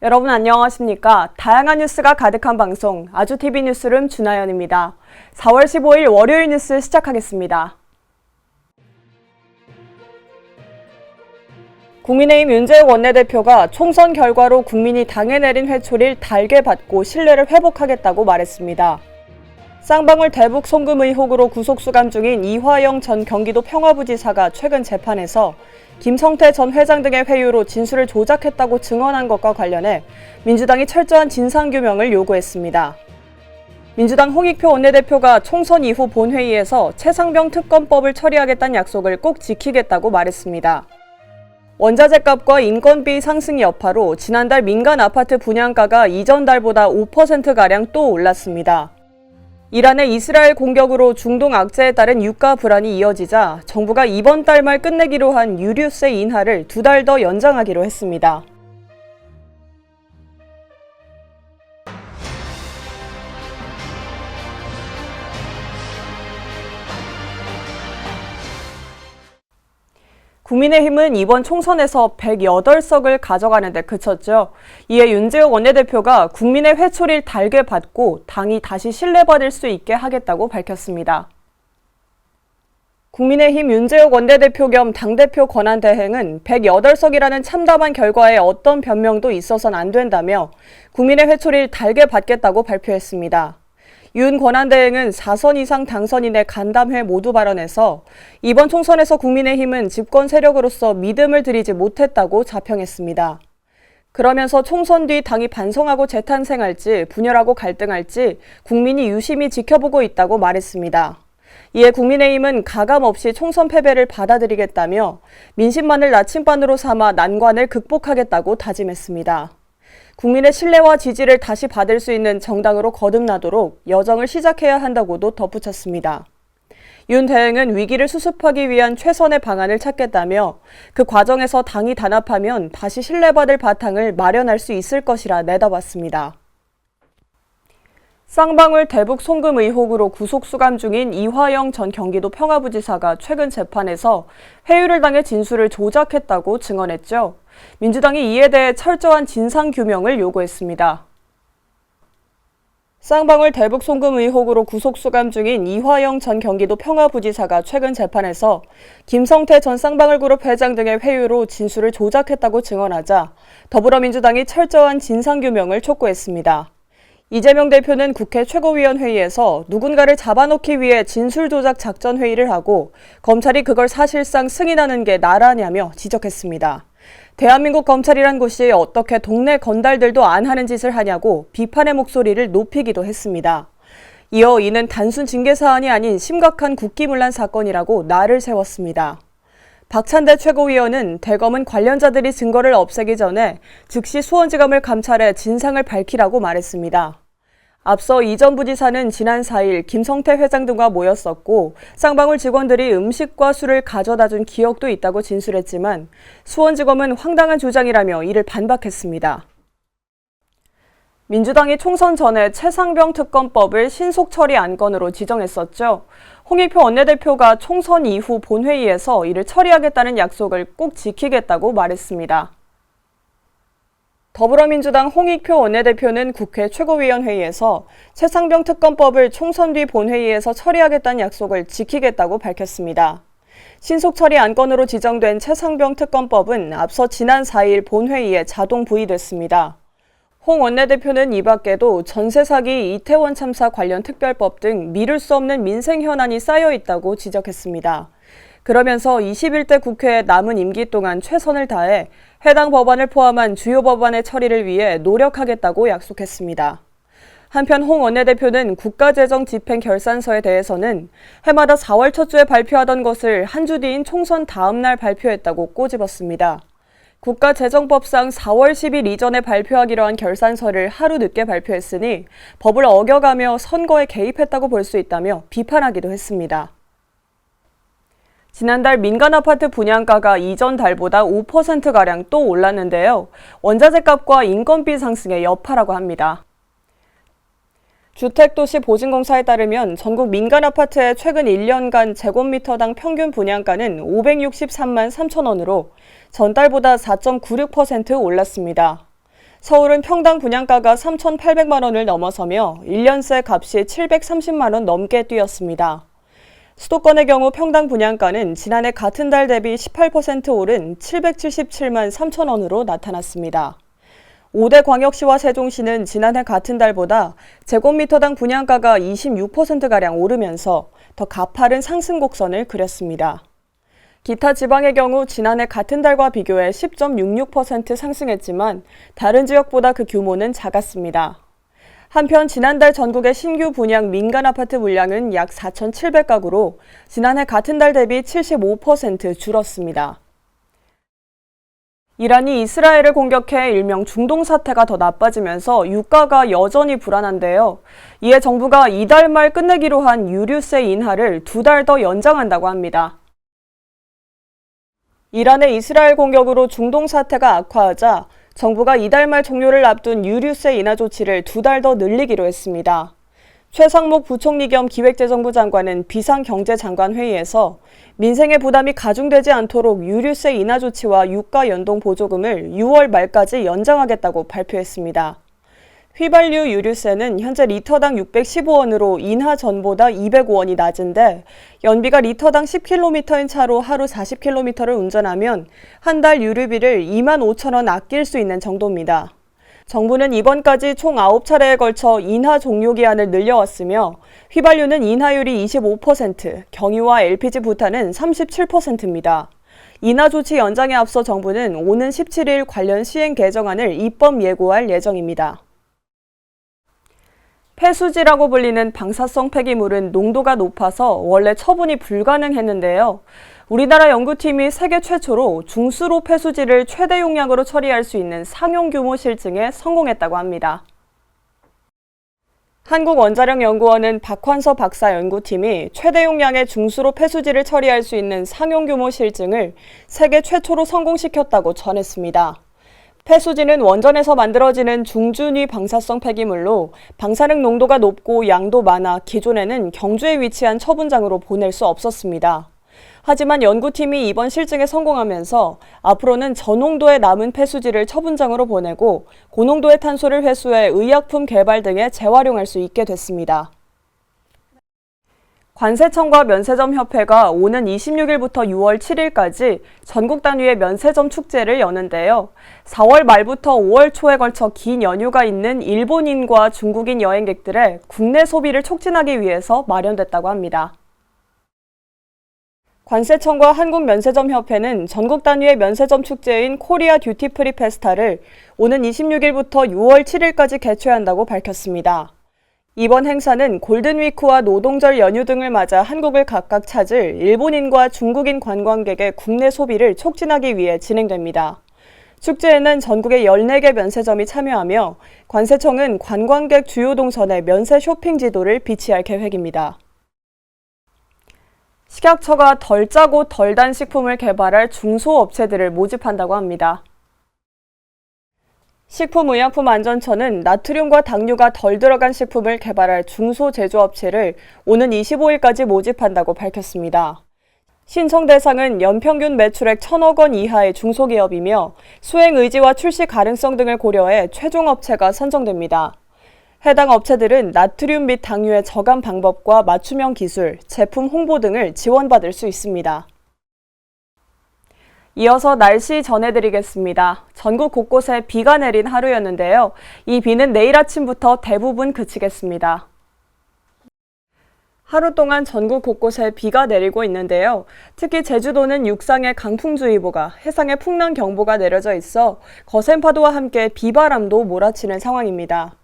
여러분 안녕하십니까? 다양한 뉴스가 가득한 방송 아주TV 뉴스룸 준하연입니다. 4월 15일 월요일 뉴스 시작하겠습니다. 국민의힘 윤재욱 원내대표가 총선 결과로 국민이 당에 내린 회초리를 달게 받고 신뢰를 회복하겠다고 말했습니다. 쌍방울 대북 송금 의혹으로 구속 수감 중인 이화영 전 경기도 평화부지사가 최근 재판에서 김성태 전 회장 등의 회유로 진술을 조작했다고 증언한 것과 관련해 민주당이 철저한 진상규명을 요구했습니다. 민주당 홍익표 원내대표가 총선 이후 본회의에서 최상병 특검법을 처리하겠다는 약속을 꼭 지키겠다고 말했습니다. 원자재 값과 인건비 상승 여파로 지난달 민간 아파트 분양가가 이전 달보다 5%가량 또 올랐습니다. 이란의 이스라엘 공격으로 중동 악재에 따른 유가 불안이 이어지자 정부가 이번 달 말 끝내기로 한 유류세 인하를 두 달 더 연장하기로 했습니다. 국민의힘은 이번 총선에서 108석을 가져가는 데 그쳤죠. 이에 윤재욱 원내대표가 국민의 회초리를 달게 받고 당이 다시 신뢰받을 수 있게 하겠다고 밝혔습니다. 국민의힘 윤재욱 원내대표 겸 당대표 권한대행은 108석이라는 참담한 결과에 어떤 변명도 있어선 안 된다며 국민의 회초리를 달게 받겠다고 발표했습니다. 윤 권한대행은 4선 이상 당선인의 간담회 모두 발언에서 이번 총선에서 국민의힘은 집권 세력으로서 믿음을 들이지 못했다고 자평했습니다. 그러면서 총선 뒤 당이 반성하고 재탄생할지 분열하고 갈등할지 국민이 유심히 지켜보고 있다고 말했습니다. 이에 국민의힘은 가감 없이 총선 패배를 받아들이겠다며 민심만을 나침반으로 삼아 난관을 극복하겠다고 다짐했습니다. 국민의 신뢰와 지지를 다시 받을 수 있는 정당으로 거듭나도록 여정을 시작해야 한다고도 덧붙였습니다. 윤 대행은 위기를 수습하기 위한 최선의 방안을 찾겠다며 그 과정에서 당이 단합하면 다시 신뢰받을 바탕을 마련할 수 있을 것이라 내다봤습니다. 쌍방울 대북 송금 의혹으로 구속 수감 중인 이화영 전 경기도 평화부지사가 최근 재판에서 회유를 당해 진술을 조작했다고 증언했죠. 민주당이 이에 대해 철저한 진상 규명을 요구했습니다. 쌍방울 대북 송금 의혹으로 구속 수감 중인 이화영 전 경기도 평화부지사가 최근 재판에서 김성태 전 쌍방울그룹 회장 등의 회유로 진술을 조작했다고 증언하자 더불어민주당이 철저한 진상 규명을 촉구했습니다. 이재명 대표는 국회 최고위원회의에서 누군가를 잡아놓기 위해 진술 조작 작전 회의를 하고 검찰이 그걸 사실상 승인하는 게 나라냐며 지적했습니다. 대한민국 검찰이란 곳이 어떻게 동네 건달들도 안 하는 짓을 하냐고 비판의 목소리를 높이기도 했습니다. 이어 이는 단순 징계 사안이 아닌 심각한 국기문란 사건이라고 날을 세웠습니다. 박찬대 최고위원은 대검은 관련자들이 증거를 없애기 전에 즉시 수원지검을 감찰해 진상을 밝히라고 말했습니다. 앞서 이전 부지사는 지난 4일 김성태 회장 등과 모였었고 쌍방울 직원들이 음식과 술을 가져다 준 기억도 있다고 진술했지만 수원지검은 황당한 주장이라며 이를 반박했습니다. 민주당이 총선 전에 최상병 특검법을 신속 처리 안건으로 지정했었죠. 홍익표 원내대표가 총선 이후 본회의에서 이를 처리하겠다는 약속을 꼭 지키겠다고 말했습니다. 더불어민주당 홍익표 원내대표는 국회 최고위원회의에서 최상병 특검법을 총선 뒤 본회의에서 처리하겠다는 약속을 지키겠다고 밝혔습니다. 신속 처리 안건으로 지정된 최상병 특검법은 앞서 지난 4일 본회의에 자동 부의됐습니다. 홍 원내대표는 이 밖에도 전세 사기 이태원 참사 관련 특별법 등 미룰 수 없는 민생 현안이 쌓여 있다고 지적했습니다. 그러면서 21대 국회의 남은 임기 동안 최선을 다해 해당 법안을 포함한 주요 법안의 처리를 위해 노력하겠다고 약속했습니다. 한편 홍 원내대표는 국가재정 집행 결산서에 대해서는 해마다 4월 첫 주에 발표하던 것을 한 주 뒤인 총선 다음 날 발표했다고 꼬집었습니다. 국가재정법상 4월 10일 이전에 발표하기로 한 결산서를 하루 늦게 발표했으니 법을 어겨가며 선거에 개입했다고 볼 수 있다며 비판하기도 했습니다. 지난달 민간 아파트 분양가가 이전 달보다 5%가량 또 올랐는데요. 원자재 값과 인건비 상승의 여파라고 합니다. 주택도시 보증공사에 따르면 전국 민간 아파트의 최근 1년간 제곱미터당 평균 분양가는 563만 3천 원으로 전달보다 4.96% 올랐습니다. 서울은 평당 분양가가 3,800만 원을 넘어서며 1년 새 값이 730만 원 넘게 뛰었습니다. 수도권의 경우 평당 분양가는 지난해 같은 달 대비 18% 오른 777만 3천 원으로 나타났습니다. 5대 광역시와 세종시는 지난해 같은 달보다 제곱미터당 분양가가 26%가량 오르면서 더 가파른 상승 곡선을 그렸습니다. 기타 지방의 경우 지난해 같은 달과 비교해 10.66% 상승했지만 다른 지역보다 그 규모는 작았습니다. 한편 지난달 전국의 신규 분양 민간 아파트 물량은 약 4,700가구로 지난해 같은 달 대비 75% 줄었습니다. 이란이 이스라엘을 공격해 일명 중동 사태가 더 나빠지면서 유가가 여전히 불안한데요. 이에 정부가 이달 말 끝내기로 한 유류세 인하를 두 달 더 연장한다고 합니다. 이란의 이스라엘 공격으로 중동 사태가 악화하자 정부가 이달 말 종료를 앞둔 유류세 인하 조치를 두 달 더 늘리기로 했습니다. 최상목 부총리 겸 기획재정부 장관은 비상경제장관 회의에서 민생의 부담이 가중되지 않도록 유류세 인하 조치와 유가 연동 보조금을 6월 말까지 연장하겠다고 발표했습니다. 휘발유 유류세는 현재 리터당 615원으로 인하 전보다 205원이 낮은데 연비가 리터당 10km인 차로 하루 40km를 운전하면 한 달 유류비를 2만 5천 원 아낄 수 있는 정도입니다. 정부는 이번까지 총 9차례에 걸쳐 인하 종료 기한을 늘려왔으며 휘발유는 인하율이 25%, 경유와 LPG 부탄은 37%입니다. 인하 조치 연장에 앞서 정부는 오는 17일 관련 시행 개정안을 입법 예고할 예정입니다. 폐수지라고 불리는 방사성 폐기물은 농도가 높아서 원래 처분이 불가능했는데요. 우리나라 연구팀이 세계 최초로 중수로 폐수지를 최대 용량으로 처리할 수 있는 상용 규모 실증에 성공했다고 합니다. 한국원자력연구원은 박환서 박사 연구팀이 최대 용량의 중수로 폐수지를 처리할 수 있는 상용 규모 실증을 세계 최초로 성공시켰다고 전했습니다. 폐수지는 원전에서 만들어지는 중준위 방사성 폐기물로 방사능 농도가 높고 양도 많아 기존에는 경주에 위치한 처분장으로 보낼 수 없었습니다. 하지만 연구팀이 이번 실증에 성공하면서 앞으로는 저농도의 남은 폐수지를 처분장으로 보내고 고농도의 탄소를 회수해 의약품 개발 등에 재활용할 수 있게 됐습니다. 관세청과 면세점 협회가 오는 26일부터 6월 7일까지 전국 단위의 면세점 축제를 여는데요. 4월 말부터 5월 초에 걸쳐 긴 연휴가 있는 일본인과 중국인 여행객들의 국내 소비를 촉진하기 위해서 마련됐다고 합니다. 관세청과 한국면세점협회는 전국 단위의 면세점 축제인 코리아 듀티프리 페스타를 오는 26일부터 6월 7일까지 개최한다고 밝혔습니다. 이번 행사는 골든위크와 노동절 연휴 등을 맞아 한국을 각각 찾을 일본인과 중국인 관광객의 국내 소비를 촉진하기 위해 진행됩니다. 축제에는 전국의 14개 면세점이 참여하며 관세청은 관광객 주요 동선의 면세 쇼핑 지도를 비치할 계획입니다. 식약처가 덜 짜고 덜 단 식품을 개발할 중소업체들을 모집한다고 합니다. 식품의약품안전처는 나트륨과 당류가 덜 들어간 식품을 개발할 중소제조업체를 오는 25일까지 모집한다고 밝혔습니다. 신청 대상은 연평균 매출액 1천억 원 이하의 중소기업이며 수행 의지와 출시 가능성 등을 고려해 최종 업체가 선정됩니다. 해당 업체들은 나트륨 및 당류의 저감 방법과 맞춤형 기술, 제품 홍보 등을 지원받을 수 있습니다. 이어서 날씨 전해드리겠습니다. 전국 곳곳에 비가 내린 하루였는데요. 이 비는 내일 아침부터 대부분 그치겠습니다. 하루 동안 전국 곳곳에 비가 내리고 있는데요. 특히 제주도는 육상에 강풍주의보가, 해상에 풍랑경보가 내려져 있어 거센 파도와 함께 비바람도 몰아치는 상황입니다.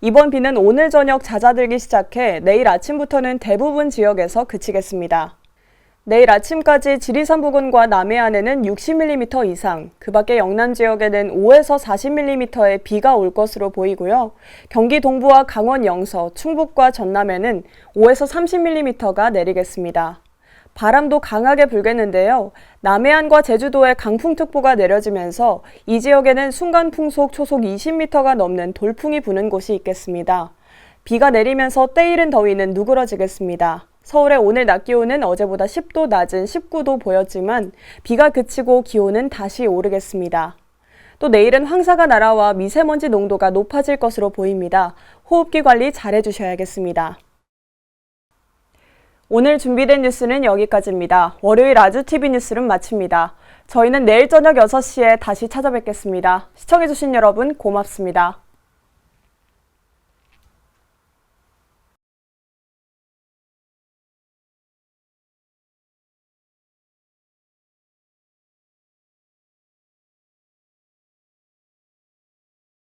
이번 비는 오늘 저녁 잦아들기 시작해 내일 아침부터는 대부분 지역에서 그치겠습니다. 내일 아침까지 지리산 부근과 남해안에는 60mm 이상, 그 밖에 영남 지역에는 5에서 40mm의 비가 올 것으로 보이고요. 경기 동부와 강원 영서, 충북과 전남에는 5에서 30mm가 내리겠습니다. 바람도 강하게 불겠는데요. 남해안과 제주도에 강풍특보가 내려지면서 이 지역에는 순간 풍속 초속 20m가 넘는 돌풍이 부는 곳이 있겠습니다. 비가 내리면서 때이른 더위는 누그러지겠습니다. 서울의 오늘 낮 기온은 어제보다 10도 낮은 19도 보였지만 비가 그치고 기온은 다시 오르겠습니다. 또 내일은 황사가 날아와 미세먼지 농도가 높아질 것으로 보입니다. 호흡기 관리 잘 해주셔야겠습니다. 오늘 준비된 뉴스는 여기까지입니다. 월요일 아주TV 뉴스는 마칩니다. 저희는 내일 저녁 6시에 다시 찾아뵙겠습니다. 시청해주신 여러분 고맙습니다.